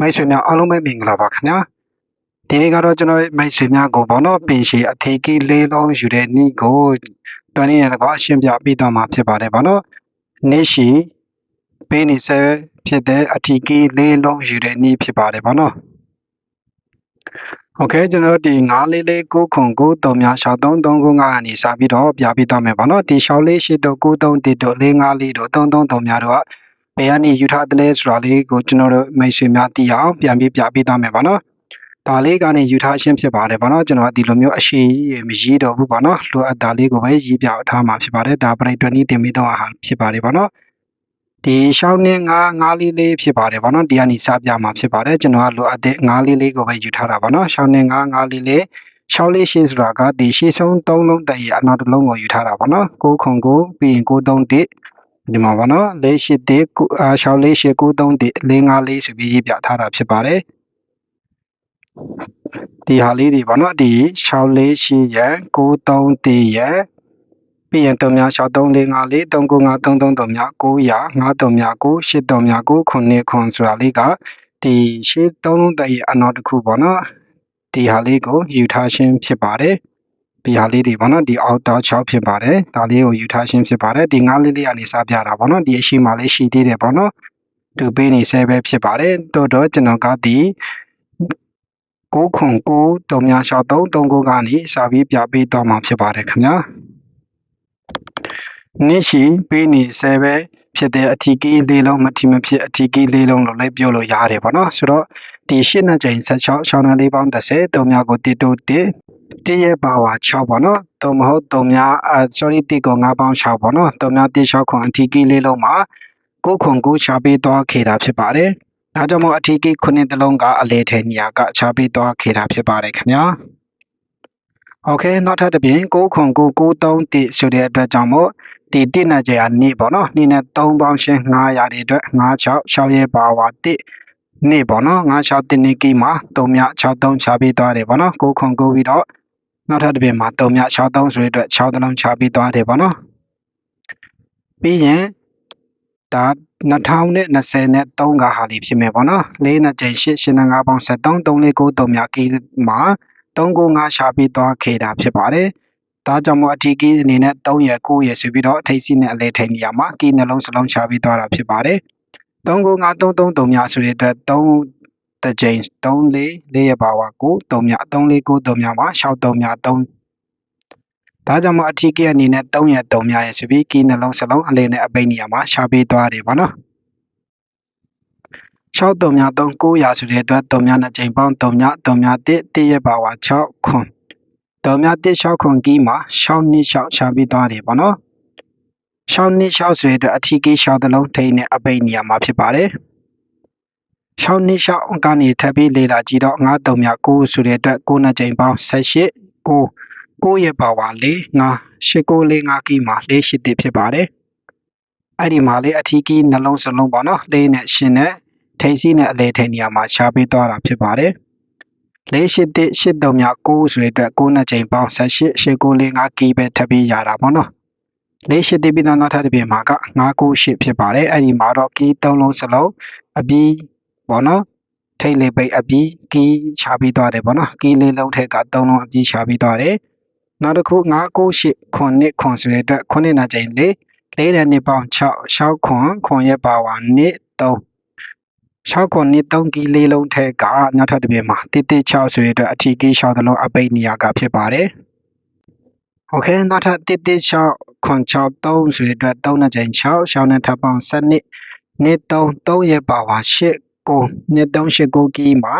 မိတ်ဆွေများအားလုံးပဲမင်္ဂလာပါခင်ဗျာဒီနေ့ကတော့ကျွန်တော်မိတ်ဆွေများကိုပေါ့နော်ပင်ရှည်အထေကီလေးလုံးယူတဲ့နေ့ကိုတွန်းနေရတော့အရှင်းပြပေးတော့မှာဖြစ်ပါတယ်ပေါ့နော်နေ့ရှိပေးနေဆဲဖြစ်တဲ့အထီကီလေးလုံးယူတဲ့နေ့ဖြစ်ပါတယ်ပေါ့နော်โอเคကျွန်တော်ဒီ944 9ခွန်9 3များ6 3 3 9ကနေစပြီးတော့ပြပေးတော့မယ်ပေါ့နော်ဒီ6လေး8တို့9 3 1တို့4 5 4တို့3 3 3များတော့ ဘယ်ကနေယူထားသလဲဆိုတာလေးကိုကျွန်တော်တို့မိတ်ဆွေများသိအောင်ပြန်ပြီးပြပေးသွားမယ်ပေါ့နော်။ဒါလေးကနေယူထားခြင်းဖြစ်ပါတယ်ပေါ့နော်ကျွန်တော်ဒီလိုမျိုးအရှိမရေးတော့ဘူးပေါ့နော်လိုအပ်တာလေးကိုပဲရေးပြထားမှာဖြစ်ပါတယ်ဒါပရိတ်တွနီးတင်ပြီးတော့ဟာဖြစ်ပါတယ်ပေါ့နော်ဒီရှောင်းနဲ့ငါးငါးလေးလေးဖြစ်ပါတယ်ပေါ့နော်ဒီကနေစပြမှာဖြစ်ပါတယ်ကျွန်တော်ကလိုအပ်တဲ့ငါးလေးလေးကိုပဲယူထားတာပေါ့နော်ရှောင်းနဲ့ငါးငါးလေးလေးရှောင်းလေးရှိဆိုတာကဒီရှေ့ဆုံး၃လုံးတည်းအနောက်တစ်လုံးကိုယူထားတာပေါ့နော်9ခွန်9ပြီးရင်931 ဒီမှာပါနော်၄၈တေအာ6၄8 93တေ၄5လေးဆိုပြီးရေးပြထားတာဖြစ်ပါတယ်ဒီဟာလေးတွေပါနော်ဒီ6၄8ရန်93တေရန်ပြီးရင်3များ6 3 4 5 4 3 9 5 3 3 3များ900 5 3များ9 8 3များ9 9ခွန်ဆိုတာလေးကဒီရှေ့3လုံးတည်းအနောက်တစ်ခုပေါ့နော်ဒီဟာလေးကိုယူထားခြင်းဖြစ်ပါတယ် ဒီဟာလေးတွေပေါ့နော်ဒီအောက်တောက်6ဖြစ်ပါတယ်ဒါလေးကိုယူထားခြင်းဖြစ်ပါတယ်ဒီငါးလေးလေးကနေစပြတာပေါ့နော်ဒီအရှိမှလေးရှိသေးတယ်ပေါ့နော်သူပေးနေဆဲပဲဖြစ်ပါတယ်တို့တော့ကျွန်တော်ကဒီ9ခွန်9တုံများလျှောက်3 3ကိုကနေစာပြီးပြပေးတော့မှာဖြစ်ပါတယ်ခင်ဗျာနေ့ရှိပေးနေဆဲပဲဖြစ်တဲ့အထီကီးလေးလုံးမထီမဖြစ်အထီကီးလေးလုံးလို့လည်းပြောလို့ရတယ်ပေါ့နော်ဆိုတော့ ဒီရှင်းနှစ်ကြိမ်16ရှောင်းလေးပေါင်း30တုံများကို1တို့1တည့်ရဲ့ပါဝါ6ပေါ့နော်တုံမဟုတ်တုံများအဲ sorry တစ်ကို9ပေါင်း6ပေါ့နော်တုံများ1 6ခွန်အထီကီလေးလုံးမှာ9ခွန်9ချပေးသွားခေတာဖြစ်ပါတယ်ဒါကြောင့်မို့အထီကီခုနှစ်တလုံးကအလေထဲနေရာကချပေးသွားခေတာဖြစ်ပါတယ်ခင်ဗျာโอเคနောက်ထပ်တစ်ပြင်9ခွန်9 93တိဆိုတဲ့အတွက်ကြောင့်မို့ဒီတိနဲ့ကျန်နေပေါ့နော်နေနဲ့3ပေါင်းရှင်း900ရာတွေအတွက်96 6ရဲ့ပါဝါတိ နေပေါ့နော်96တိနေကီမှာ3မြ63ချပေးသွားတယ်ပေါ့နော်9ခွန်9ပြီးတော့နောက်ထပ်တစ်ပြင်မှာ3မြ63ဆိုတဲ့အတွက်6တလုံးချပေးသွားတယ်ပေါ့နော်ပြီးရင်ဒါ2020နဲ့3ကဟာလေးဖြစ်မယ်ပေါ့နော်၄နဲ့ကျိန်8 8နဲ့5ပေါင်း73 349 3မြကီမှာ395ရှာပြီးသွားခေတာဖြစ်ပါတယ်ဒါကြောင့်မို့အထီးကီးအနေနဲ့3ရယ်9ရယ်ဆိုပြီးတော့အထိတ်စီနဲ့အလဲထိန်နေရမှာကီးနှလုံးစလုံးချပြီးသွားတာဖြစ်ပါတယ် 39533မြဆိုတဲ့အတွက်3တကြိမ်3 4 4ရပါဝါ9 3မြ3 4 9 3မြမှာ6 3မြ3ဒါကြောင့်မအထီးကအနေနဲ့3ရက်3မြရဲ့ဆိုပြီးကီးနှလုံးစလုံးအလဲနဲ့အပိတ်နေရမှာရှာပေးသွားတယ်ပေါ့နော်6 3မြ3 900ဆိုတဲ့အတွက်3မြ2ကြိမ်ပေါင်း3မြ3မြ1 1ရက်ပါဝါ6ခွန်3မြ1 6ခွန်ကီးမှာ6နှစ်6ရှာပေးသွားတယ်ပေါ့နော် 6နှစ်6ဆိုတဲ့အတွက်အထီးကီး6တလုံးထိန်းနဲ့အပိတ်နေရမှာဖြစ်ပါတယ်6နှစ်6ကနေထပ်ပြီးလေလာကြည့်တော့9 3မြ9ဆိုတဲ့အတွက်9နှစ်ကြိမ်ပေါင်း18 9 9ရဲ့ပါဝါ4 5 8 9 4 5ကီးမှာ4 8တိဖြစ်ပါတယ်အဲ့ဒီမှာလေအထီးကီးနှလုံးစလုံးပေါ့နော်4နဲ့8နဲ့ထိပ်စီးနဲ့အလဲထိန်နေရာမှာရှားပေးသွားတာဖြစ်ပါတယ်၄၈တစ်၈တုံမြ9ဆိုတဲ့အတွက်9နှစ်ချိန်ပေါင်း18 8945ကီးပဲထပ်ပြီးရတာပေါ့နော် ၄၈တစ်ပြီးတော့နောက်ထပ်တစ်ပြင်မှာက998ဖြစ်ပါတယ်အဲ့ဒီမှာတော့ကီး၃လုံးစလုံးအပြီးပေါ့နော်ထိတ်လေးပိတ်အပြီးကီးချပြီးသွားတယ်ပေါ့နော်ကီးလေးလုံးထက်က၃လုံးအပြီးချပြီးသွားတယ်နောက်တစ်ခု998ခွန်နှစ်ခွန်ဆိုတဲ့အတွက်ခုနှစ်နာချိန်လေးလေးတဲ့နှစ်ပေါင်း6 6ခွန်ခွန်ရဲ့ပါဝါနှစ်3 6ခွန်နှစ်3ကီလေးလုံးထက်ကနောက်ထပ်တစ်ပြင်မှာတိတိ6ဆိုတဲ့အတွက်အထီကီ6သလုံးအပိတ်နေရာကဖြစ်ပါတယ်။ Okay နောက်ထပ်တိတိ6ခွန်6 3ဆိုတဲ့အတွက်3နှစ်ချိန်6ရှောင်းနဲ့ထပ်ပေါင်း7နှစ်နှစ်3 3ရဲ့ပါဝါ8 9နှစ်3 8 9ကီမှာ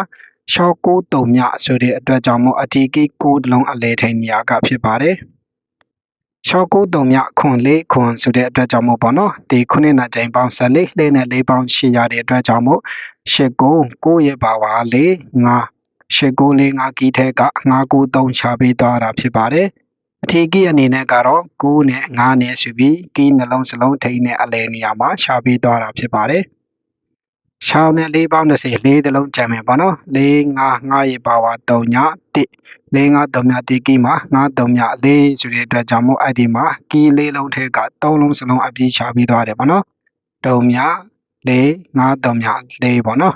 ရှောက်9တုံမြဆိုတဲ့အတွက်ကြောင့်မို့အထီကီ9တလုံးအလဲထိန်နေရာကဖြစ်ပါတယ်။ရှော့ကုတ်တုံမြခွန်လေးခွန်ဆိုတဲ့အတွက်ကြောင့်မို့ပေါ့နော်ဒီခုနှစ်နာချိန်ပေါင်း14လေးနဲ့လေးပေါင်းရှည်ရတဲ့အတွက်ကြောင့်မို့ရှစ်ကိုကိုရဲ့ပါဝါလေးငါရှစ်ကိုလေးငါကီးထဲကငါကို3ချပေးသွားတာဖြစ်ပါတယ် အထီးကီးအနေနဲ့ကတော့9နဲ့9နဲ့ဆိုပြီးကီးနှလုံးစလုံးထိန်းနဲ့အလဲနေရာမှာရှာပေးသွားတာဖြစ်ပါတယ်ရှောင်းနဲ့၄ပေါင်း30လေးတလုံးကြံမယ်ပေါ့နော်၄၅၅ရေပါဝါ3ည1၄၅3မြတီကီမှာ၅3မြ4ဆိုတဲ့အတွက်ကြောင့်မို့အဲ့ဒီမှာကီလေးလုံးထဲက3လုံးစလုံးအပြည့်ချပြီးသွားတယ်ပေါ့နော်တုံမြ4 5 3မြ4ပေါ့နော်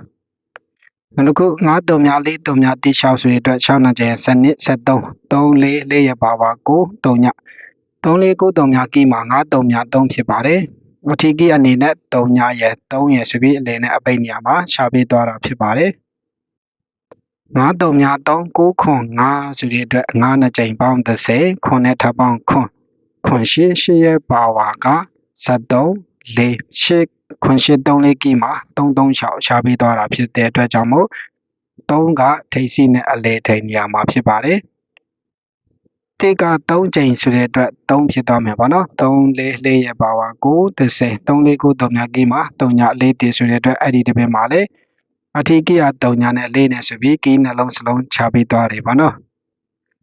နောက်တစ်ခု9 3မြ4 3မြတိ6ဆိုတဲ့အတွက်6နာကျင်7နှစ်73 3 4 4ရပါဝါ9 3ည3 4 9 3မြကီမှာ9 3မြ3ဖြစ်ပါတယ်အထီးကီအနေနဲ့3ညရဲ့3ရဲ့ဆိုပြီးအလယ်နဲ့အပိတ်နေရာမှာရှားပေးသွားတာဖြစ်ပါတယ်9 3မြ3 9ခွန်5ဆိုတဲ့အတွက်9နှစ်ကျင်ပေါင်း30ခွန်နဲ့ထပ်ပေါင်းခွန်ခွန်ရှိရှိရဲ့ပါဝါက73 4 8 ခွန်ရှိ3လေးကီမှာ336ရှားပေးသွားတာဖြစ်တဲ့အတွက်ကြောင့်မို့3ကထိပ်စီးနဲ့အလေထိန်နေရာမှာဖြစ်ပါတယ်တိက3ချိန်ဆိုတဲ့အတွက်3ဖြစ်သွားမယ်ပေါ့နော်3 4 4ရဲ့ပါဝါ9 30 3 4 9 3ညကီမှာ3ည4တည်ဆိုတဲ့အတွက်အဲ့ဒီတစ်ပင်မှာလေအထီးကီက3ညနဲ့4နဲ့ဆိုပြီးကီနှလုံးစလုံးချပေးသွားတယ်ပေါ့နော်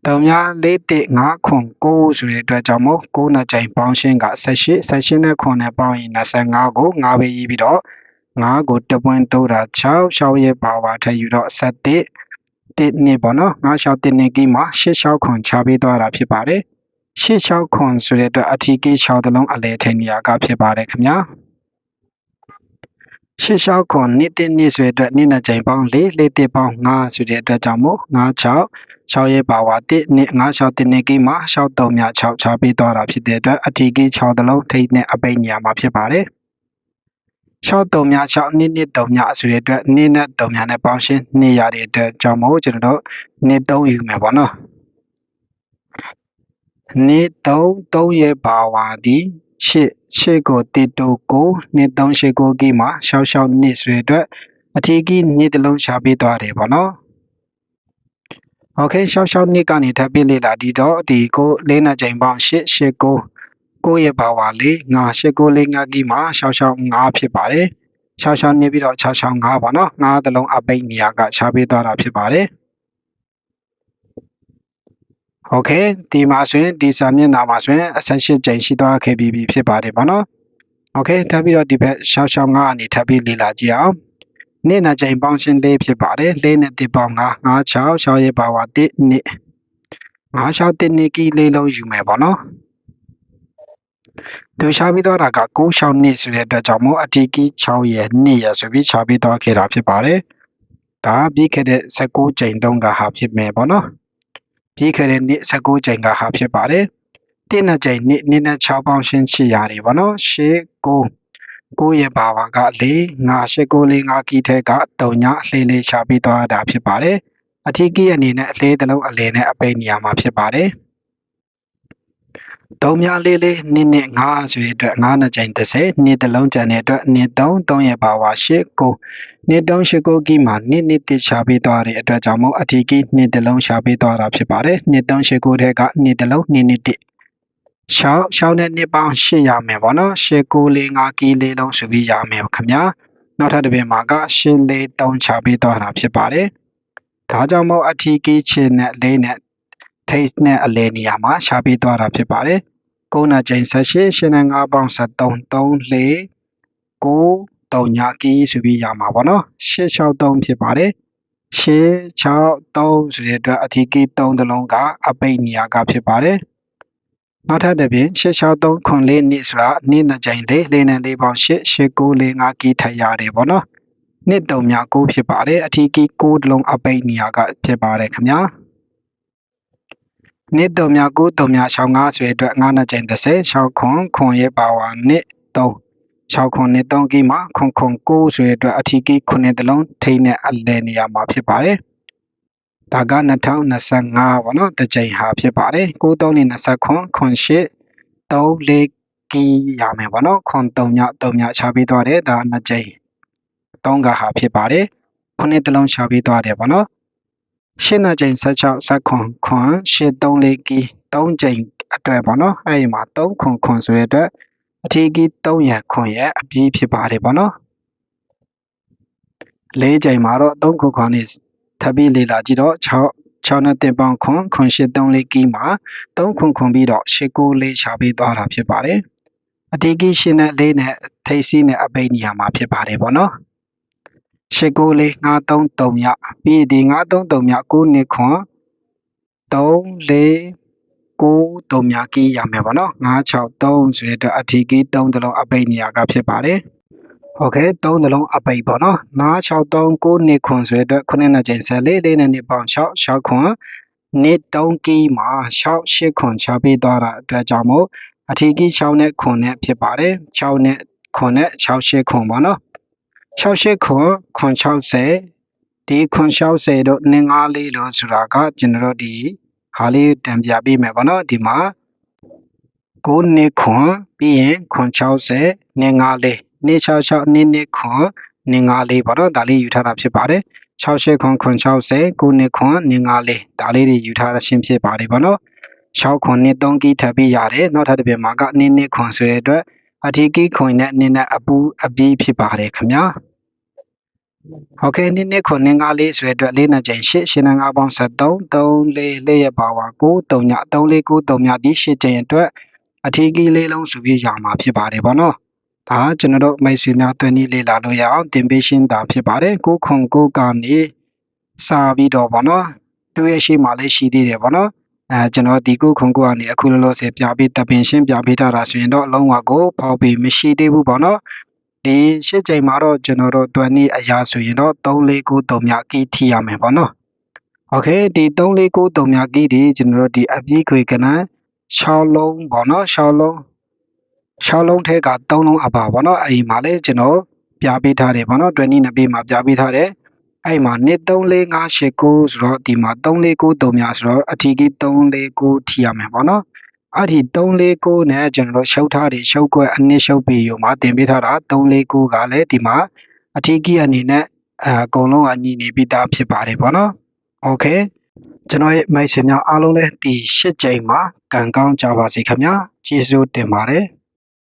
3ည4တ5ခွန်9ဆိုတဲ့အတွက်ကြောင့်မို့9နှစ်ချိန်ပေါင်းရှင်းက18 18နဲ့ခွန်နဲ့ပေါင်းရင်25ကို9ပဲရေးပြီးတော့9ကို1ပွင့်တိုးတာ6 6ရဲ့ပါဝါထည့်ယူတော့7တစ်နှစ်ပေါ့နော်9 6တစ်နှစ်ကီးမှာ8 6ခွန်ချပေးသွားတာဖြစ်ပါတယ်8 6ခွန်ဆိုတဲ့အတွက်အထီးကီး6တလုံးအလဲထိန်နေရာကဖြစ်ပါတယ်ခင်ဗျာ ရှစ်လျှောက်ခွန်နှစ်တစ်နှစ်ဆိုတဲ့အတွက်နှစ်နှစ်ကြိမ်ပေါင်း၄လေးတစ်ပေါင်း5ဆိုတဲ့အတွက်ကြောင့်မို့9 6 6ရဲ့ပါဝါတစ်နှစ်9 6တစ်နှစ်ကီးမှာ6 3မြ6ချပေးသွားတာဖြစ်တဲ့အတွက်အထီးကီး6တလုံးထိတ်နဲ့အပိတ်နေရာမှာဖြစ်ပါတယ်6 3မြ6နှစ်နှစ်3မြဆိုတဲ့အတွက်နှစ်နဲ့3မြနဲ့ပေါင်းရှင်းနှစ်ရတဲ့အတွက်ကြောင့်မို့ကျွန်တော်တို့နှစ်3ယူမယ်ပေါ့နော်နှစ်3 3ရဲ့ပါဝါဒီချစ်ချစ်ကိုတီတိုကိုနှစ်389ကီမှာရှောက်ရှောက်နှစ်ဆိုတဲ့အတွက်အထီးကီနှစ်တလုံးရှာပေးသွားတယ်ပေါ့နော်โอเคရှောက်ရှောက်နှစ်ကနေထပ်ပြီးလေ့လာဒီတော့ဒီကိုလေးနှစ်ချိန်ပေါင်း8 8 9ကိုရဲ့ပါဝါလေးငါ8 9လေးငါကီမှာရှောက်ရှောက်9ဖြစ်ပါတယ်ရှောက်ရှောက်နေပြီးတော့6 6 5ပေါ့နော်9တလုံးအပိတ်နေရာကချပေးသွားတာဖြစ်ပါတယ် โอเคဒီမှာဆိုရင်ဒီစာမျက်နှာမှာဆိုရင်အဆက်၈ကြိမ်ရှိသွားခဲ့ပြီးပြီဖြစ်ပါတယ်ဗောနော်โอเคထပ်ပြီးတော့ဒီဘက်ရှောက်ရှောက်9အနေထပ်ပြီးလေ့လာကြည့်အောင်နေ့နာကြိမ်ပေါင်းရှင်းလေးဖြစ်ပါတယ်လေးနဲ့တစ်ပေါင်း9 9 6 6ရဲ့ပါဝါ1နှစ်9 6 1နှစ်ကီလေးလုံးယူမယ်ဗောနော်သူရှားပြီးတော့တာက9 6နှစ်ဆိုတဲ့အတွက်ကြောင့်မို့အတီကီ6ရဲ့နှစ်ရဲ့ဆိုပြီးရှားပြီးတော့ခဲ့တာဖြစ်ပါတယ်ဒါပြီးခဲ့တဲ့16ကြိမ်တုန်းကဟာဖြစ်မယ်ဗောနော် ပြီးခဲ့တဲ့နှစ်19ကြိမ်ကဟာဖြစ်ပါတယ်။တစ်နှစ်ကြိမ်နှစ်နှစ်နဲ့6ပေါင်းရှင်းချရတယ်ဗောနော်။ရှေ့9 9ရဲ့ဘာဝက4 5 8 9 4 5ကီထဲက3ညအလှလေးရှာပြီးသွားတာဖြစ်ပါတယ်။အထီးကီအနေနဲ့အလေးတစ်လုံးအလဲနဲ့အပိတ်နေရာမှာဖြစ်ပါတယ်။ 3မြလေးလေးနှစ်နှစ်5ဆိုတဲ့အတွက်9နှစ်ကြိမ်30နှစ်တစ်လုံးကျန်တဲ့အတွက်နှစ်3 3ရဲ့ဘာဝ8 9နှစ်3 8 9ကီမှာနှစ်နှစ်တစ်ရှာပေးသွားတဲ့အတွက်ကြောင့်မို့အထီးကီနှစ်တစ်လုံးရှာပေးသွားတာဖြစ်ပါတယ်နှစ်3 8 9ထဲကနှစ်တစ်လုံးနှစ်နှစ်တစ်ရှောင်းရှောင်းတဲ့နှစ်ပေါင်း8ရမယ်ဗောနော်8 9 4 5ကီလေးလုံးဆိုပြီးရမယ်ခင်ဗျာနောက်ထပ်တစ်ပြင်မှာက8 4 3ချပေးသွားတာဖြစ်ပါတယ်ဒါကြောင့်မို့အထီးကီချင်းနဲ့လေးနဲ့ ထိတ်နဲ့အလဲနေရာမှာရှာပေးသွားတာဖြစ်ပါတယ်။9နာကျိန်18ရှင်နဲ့9ပေါင်း73 3 4 9 3ညာကီးဆိုပြီးရမှာပေါ့နော်။663ဖြစ်ပါတယ်။663ဆိုတဲ့အတွက်အထီးကီး3တလုံးကအပိတ်နေရာကဖြစ်ပါတယ်။နောက်ထပ်တစ်ပြင်663ခွန်လေးနှစ်ဆိုတာနှစ်နှစ်ကျိန်လေးလေးနဲ့လေးပေါင်း8 8945ကီးထပ်ရတယ်ပေါ့နော်။နှစ်တုံများ9ဖြစ်ပါတယ်။အထီးကီး9တလုံးအပိတ်နေရာကဖြစ်ပါတယ်ခင်ဗျာ။ နှစ်တုံမြ9တုံမြ65ဆိုတဲ့အတွက်9နှစ်ကျိန်30 6ခွန်ခွန်ရဲ့ပါဝါနှစ်3 6ခွန်နှစ်3ကီမှာခွန်ခွန်9ဆိုတဲ့အတွက်အထီးကီ9တလုံးထိန်းနဲ့အလဲနေရာမှာဖြစ်ပါတယ်။ဒါက2025ပေါ့နော်တစ်ကြိမ်ဟာဖြစ်ပါတယ်။9 3နဲ့20ခွန်ခွန်8 3 4ကီရမယ်ပေါ့နော်။ခွန်3ည3ညချပေးသွားတယ်ဒါနှစ်ကြိမ်3ကဟာဖြစ်ပါတယ်။9တလုံးချပေးသွားတယ်ပေါ့နော် ရှင်းတဲ့ချိန်16 16ခွန်ခွန်834ကီ3ချိန်အတွက်ပေါ့နော်အဲ့ဒီမှာ3ခွန်ခွန်ဆိုတဲ့အတွက်အထီးကီ3ရခွန်ရဲ့အပြီးဖြစ်ပါတယ်ပေါ့နော်၄ချိန်မှာတော့3ခွန်ခွန်နေထပ်ပြီးလေ့လာကြည့်တော့6 6နဲ့တင်ပေါင်းခွန်ခွန်834ကီမှာ3ခွန်ခွန်ပြီးတော့894ရှာပေးသွားတာဖြစ်ပါတယ်အတီးကီရှင်းတဲ့၄နဲ့ထိပ်စီးနဲ့အပိတ်နေရာမှာဖြစ်ပါတယ်ပေါ့နော် 89လေး933မြပြီးဒီ933မြ9နှစ်ခွန်3 4 9 3မြကီးရမယ်ပေါ့နော်963ဆိုတဲ့အတွက်အထီကီး3တလုံးအပိတ်နေရာကဖြစ်ပါတယ်ဟုတ်ကဲ့သုံးနှလုံးအပိတ်ပေါ့နော်9639နှစ်ခွန်ဆိုတဲ့အတွက်ခုနှစ်နှစ်ချိန်14လေးနဲ့နှစ်ပေါင်း6 6ခွန်နှစ်3ကီးမှာ6 8ခွန်ချပေးသွားတာအတွက်ကြောင့်မို့အထီးကီး6နဲ့ခွန်နဲ့ဖြစ်ပါတယ်6နဲ့ခွန်နဲ့6 8ခွန်ပေါ့နော် 6 8ခွန်ခွန်60 ဒီခွန်60တို့နင်း၅လေးလို့ဆိုတာကကျွန်တော်တို့ဒီဟာလေးတံပြပေးမယ်ပေါ့နော်ဒီမှာ9နှစ်ခွန်ပြီးရင်ခွန်60နင်း၅လေးနှစ်66နှစ်နှစ်ခွန်နင်း၅လေးပေါ့နော်ဒါလေးယူထားတာဖြစ်ပါတယ်68ခွန်ခွန်60 9နှစ်ခွန်နင်း၅လေးဒါလေးတွေယူထားတာရှင်းဖြစ်ပါတယ်ပေါ့နော်6ခွန်နှစ်3ကီးထပ်ပြီးရတယ်နောက်ထပ်တစ်ပြမှာကနင်းနှစ်ခွန်ဆိုတဲ့အတွက်အထီးကီးခွန်နဲ့နင်းနဲ့အပူအပြီးဖြစ်ပါတယ်ခင်ဗျာ ဟုတ်ကဲ့နင်းနှစ်ခွန်နင်း၅လေးဆိုတဲ့အတွက်လေးနှစ်ချိန်8ရှင်း၅ပေါင်း73 3လေးလေးရပါဝါ9 3ည3လေး9 3ညဒီ8ချိန်အတွက်အထီးကီးလေးလုံးဆိုပြီးရမှာဖြစ်ပါတယ်ပေါ့နော်ဒါကျွန်တော်တို့မိတ်ဆွေများတွင်နေလေ့လာလို့ရအောင်တင်ပေးရှင်းတာဖြစ်ပါတယ်9ခွန်9ကနေစာပြီးတော့ပေါ့နော်သူရဲ့ရှိမှလည်းရှိသေးတယ်ပေါ့နော်အဲကျွန်တော်ဒီ9ခွန်9ကနေအခုလောလောဆယ်ပြပေးတပ်ပင်ရှင်းပြပေးထားတာဆိုရင်တော့အလုံးဝကိုပေါက်ပြီးမရှိသေးဘူးပေါ့နော် ဒီရှစ်ချိန်မှာတော့ကျွန်တော်တို့တွင်နေအရာဆိုရင်တော့3493မြကီးထီရမယ်ပေါ့နော်โอเคဒီ3493မြကီးဒီကျွန်တော်တို့ဒီအပြည့်ခွေကနန်း6လုံးပေါ့နော်6လုံး6လုံးထဲက3လုံးအပါပေါ့နော်အဲ့ဒီမှာလေကျွန်တော်ပြပေးထားတယ်ပေါ့နော်20နှစ်ပေးမှာပြပေးထားတယ်အဲ့မှာ1 3 4 5 8 9ဆိုတော့ဒီမှာ349 3များဆိုတော့အထီးကြီး349ထီရမယ်ပေါ့နော် အဲ့ဒီ349နဲ့ကျွန်တော်တို့ရှုပ်ထားတယ်ရှုပ်ကွက်အနည်းရှုပ်ပြီးရောမှာတင်ပေးထားတာ349ကလည်းဒီမှာအထီးကြီးအနေနဲ့အအကုန်လုံးကညီနေပြီးသားဖြစ်ပါတယ်ပေါ့နော်โอเคကျွန်တော်ရဲ့မိတ်ဆွေများအားလုံးလည်းဒီ၈ကြိမ်မှာကံကောင်းကြပါစေခင်ဗျာကျေးဇူးတင်ပါတယ်